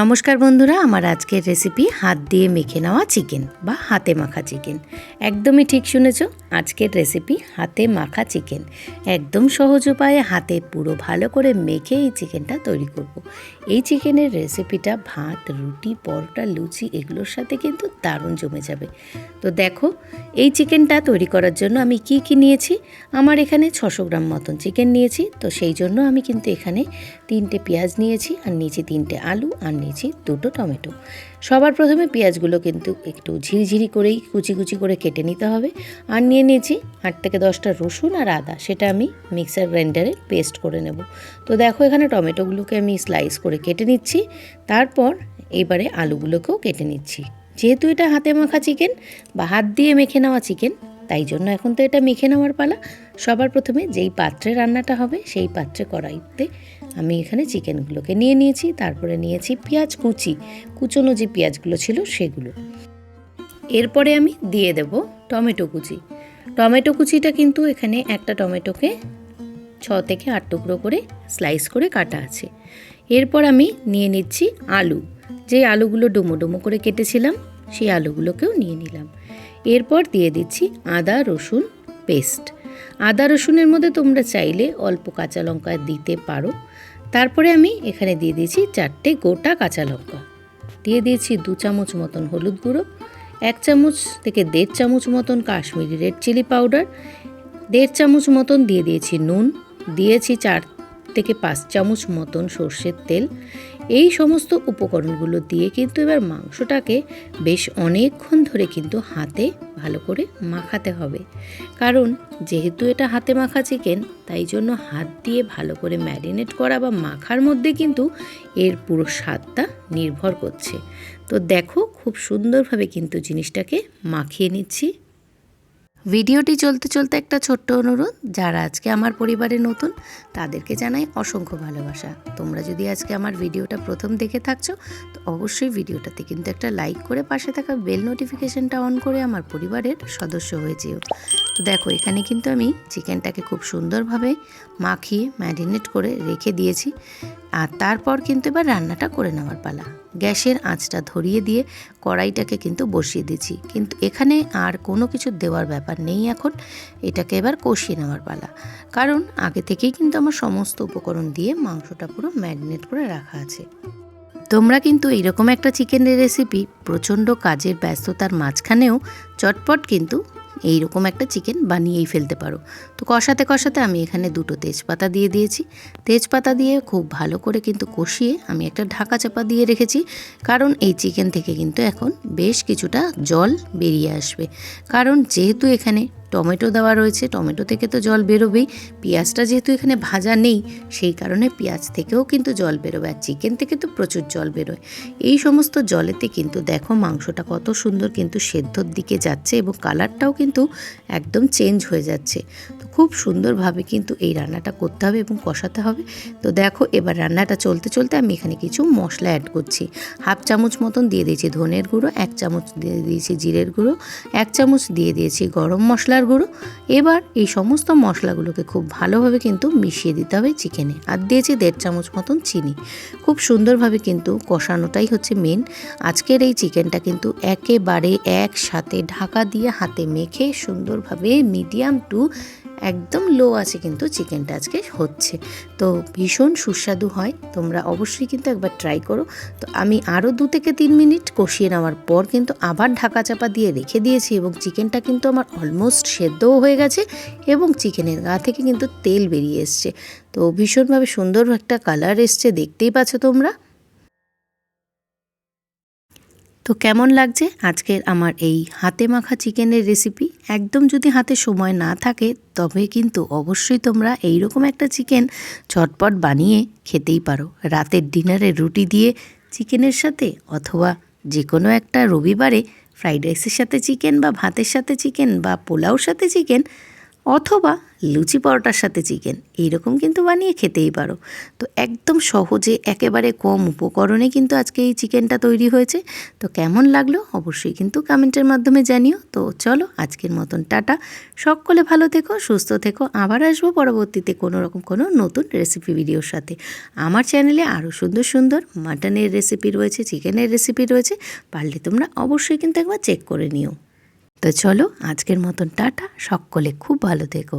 নমস্কার বন্ধুরা, আমার আজকের রেসিপি হাত দিয়ে মেখে নেওয়া চিকেন বা হাতে মাখা চিকেন একদমই ঠিক শুনেছ, আজকের রেসিপি হাতে মাখা চিকেন একদম সহজ উপায়ে হাতে পুরো ভালো করে মেখে এই চিকেনটা তৈরি করব। এই চিকেনের রেসিপিটা ভাত, রুটি, পরোটা, লুচি এগুলোর সাথে কিন্তু দারুণ জমে যাবে। তো দেখো, এই চিকেনটা তৈরি করার জন্য আমি কি কি নিয়েছি? আমার এখানে ছশো গ্রাম মতন চিকেন নিয়েছি, তো সেই জন্য আমি কিন্তু এখানে তিনটে পেঁয়াজ নিয়েছি আর নিয়েছি তিনটে আলু আর নিয়েছি দুটো টমেটো। সবার প্রথমে পেঁয়াজগুলো কিন্তু একটু ঝিরিঝিরি করেই কুচি কুচি করে কেটে নিতে হবে। আর নিয়ে নিয়েছি আট থেকে দশটা রসুন আর আদা। সেটা আমি মিক্সার গ্রাইন্ডারে পেস্ট করে নেব। তো দেখো এখানে টমেটোগুলোকে আমি স্লাইস করে কেটে নিচ্ছি। তারপর এবারে আলুগুলোকেও কেটে নিচ্ছি। যেহেতু এটা হাতে মাখা চিকেন বা হাত দিয়ে মেখে নেওয়া চিকেন, তাই জন্য এখন তো এটা মেখে নেওয়ার পালা। সবার প্রথমে যেই পাত্রে রান্নাটা হবে সেই পাত্রে কড়াইতে আমি এখানে চিকেনগুলোকে নিয়ে নিয়েছি, তারপরে নিয়েছি পেঁয়াজ কুচি। কুচনো যে পেঁয়াজগুলো ছিল সেগুলো। এরপরে আমি দিয়ে দেব টমেটো কুচি। টমেটো কুচিটা কিন্তু এখানে একটা টমেটোকে ছ থেকে আট টুকরো করে স্লাইস করে কাটা আছে। এরপর আমি নিয়ে নিচ্ছি আলু। যে আলুগুলো ডুমো ডুমো করে কেটেছিলাম, সেই আলুগুলোকেও নিয়ে নিলাম। এরপর দিয়ে দিচ্ছি আদা, রসুন, পেস্ট। আদা, রসুনের মধ্যে তোমরা চাইলে অল্প কাঁচা লঙ্কা দিতে পারো। তারপরে আমি এখানে দিয়ে দিয়েছি চারটে গোটা কাঁচা লঙ্কা। দিয়ে দিয়েছি দু চামচ মতন হলুদ গুঁড়ো, এক চামচ থেকে দেড় চামচ মতন কাশ্মীরি রেড চিলি পাউডার, দেড় চামচ মতন দিয়ে দিয়েছি নুন, দিয়েছি চার থেকে পাঁচ চামচ মতন সর্ষের তেল এই সমস্ত উপকরণগুলো দিয়ে কিন্তু এবার মাংসটাকে বেশ অনেকক্ষণ ধরে কিন্তু হাতে ভালো করে মাখাতে হবে। কারণ যেহেতু এটা হাতে মাখা চিকেন তাই জন্য হাত দিয়ে ভালো করে ম্যারিনেট করা বা মাখার মধ্যে কিন্তু এর পুরো স্বাদটা নির্ভর করছে। তো দেখো, খুব সুন্দরভাবে কিন্তু জিনিসটাকে মাখিয়ে নিচ্ছি। ভিডিওটি চলতে চলতে একটা ছোট্ট অনুরোধ, যারা আজকে আমার পরিবারে নতুন, তাদেরকে জানাই অসংখ্য ভালোবাসা। তোমরা যদি আজকে আমার ভিডিওটা প্রথম দেখে থাকছো, তো অবশ্যই ভিডিওটাতে কিন্তু একটা লাইক করে পাশে থাকা বেল নোটিফিকেশনটা অন করে আমার পরিবারের সদস্য হয়ে তো দেখো, এখানে কিন্তু আমি চিকেনটাকে খুব সুন্দরভাবে মাখিয়ে ম্যারিনেট করে রেখে দিয়েছি। আর তারপর কিন্তু এবার রান্নাটা করে নেওয়ার পালা। গ্যাসের আঁচটা ধরিয়ে দিয়ে কড়াইটাকে কিন্তু বসিয়ে দিচ্ছি কিন্তু এখানে আর কোনো কিছু দেওয়ার ব্যাপার নেই এখন। এটাকে এবার কষিয়ে নেওয়ার পালা। কারণ আগে থেকেই কিন্তু আমার সমস্ত উপকরণ দিয়ে মাংসটা পুরো ম্যারিনেট করে রাখা আছে। তোমরা কিন্তু এইরকম একটা চিকেনের রেসিপি প্রচণ্ড কাজের ব্যস্ততার মাঝখানেও চটপট কিন্তু এইরকম একটা চিকেন বানিয়েই ফেলতে পারো। তো কষাতে কষাতে আমি এখানে দুটো তেজপাতা দিয়ে দিয়েছি। তেজপাতা দিয়ে খুব ভালো করে কিন্তু কষিয়ে আমি একটা ঢাকা চাপা দিয়ে রেখেছি। কারণ এই চিকেন থেকে কিন্তু এখন বেশ কিছুটা জল বেরিয়ে আসবে। কারণ যেহেতু এখানে টমেটো দেওয়া রয়েছে। টমেটো থেকে তো জল বেরোবেই। পেঁয়াজটা যেহেতু এখানে ভাজা নেই, সেই কারণে পেঁয়াজ থেকেও কিন্তু জল বেরোবে আর চিকেন থেকে তো প্রচুর জল বেরোয়। এই সমস্ত জলেতে কিন্তু দেখো মাংসটা কত সুন্দর কিন্তু সেদ্ধর দিকে যাচ্ছে এবং কালারটাও কিন্তু একদম চেঞ্জ হয়ে যাচ্ছে। তো খুব সুন্দরভাবে কিন্তু এই রান্নাটা করতে হবে এবং কষাতে হবে। তো দেখো এবার রান্নাটা চলতে চলতে আমি এখানে কিছু মশলা অ্যাড করছি। হাফ চামচ মতন দিয়ে দিয়েছি ধনের গুঁড়ো, এক চামচ দিয়ে দিয়েছি জিরের গুঁড়ো, এক চামচ দিয়ে দিয়েছি গরম মশলার গুঁড়ো এবার এই সমস্ত মশলাগুলোকে খুব ভালোভাবে কিন্তু মিশিয়ে দিতে হবে চিকেনে। আর দিয়েছি দেড় চামচ মতন চিনি। খুব সুন্দরভাবে কিন্তু কষানোটাই হচ্ছে মেন আজকের এই চিকেনটা কিন্তু একেবারে একসাথে ঢাকা দিয়ে হাতে মেখে সুন্দরভাবে মিডিয়াম টু একদম লো আছে কিন্তু চিকেনটা আজকে হচ্ছে। তো ভীষণ সুস্বাদু হয়, তোমরা অবশ্যই কিন্তু একবার ট্রাই করো। তো আমি আরও দু থেকে তিন মিনিট কষিয়ে নেওয়ার পর কিন্তু আবার ঢাকা চাপা দিয়ে রেখে দিয়েছি এবং চিকেনটা কিন্তু আমার অলমোস্ট সেদ্ধও হয়ে গেছে এবং চিকেনের গা থেকে কিন্তু তেল বেরিয়ে এসছে। তো ভীষণভাবে সুন্দর একটা কালার এসছে, দেখতেই পাচ্ছ তোমরা। তো কেমন লাগছে আজকের আমার এই হাতে মাখা চিকেনের রেসিপি একদম যদি হাতে সময় না থাকে, তবে কিন্তু অবশ্যই তোমরা এই রকম একটা চিকেন চটপট বানিয়ে খেতেই পারো। রাতের ডিনারে রুটি দিয়ে চিকেনের সাথে অথবা যে কোনো একটা রবিবারে ফ্রাইড রাইসের সাথে চিকেন বা ভাতের সাথে চিকেন বা পোলাওর সাথে চিকেন অথবা লুচি পরোটার সাথে চিকেন এইরকম কিন্তু বানিয়ে খেতেই পারো। তো একদম সহজে, একেবারে কম উপকরণে কিন্তু আজকে এই চিকেনটা তৈরি হয়েছে। তো কেমন লাগল অবশ্যই কিন্তু কমেন্টের মাধ্যমে জানিও। তো চলো, আজকের মতন টাটা। সকলে ভালো থেকো, সুস্থ থেকো। আবার আসব পরবর্তীতে কোনো রকম কোনো নতুন রেসিপি ভিডিওর সাথে। আমার চ্যানেলে আরও সুন্দর সুন্দর মাটনের রেসিপি রয়েছে চিকেনের রেসিপি রয়েছে। পারলে তোমরা অবশ্যই কিন্তু একবার চেক করে নিও। তো চলো আজকের মতন টাটা সকলে খুব ভালো থেকো।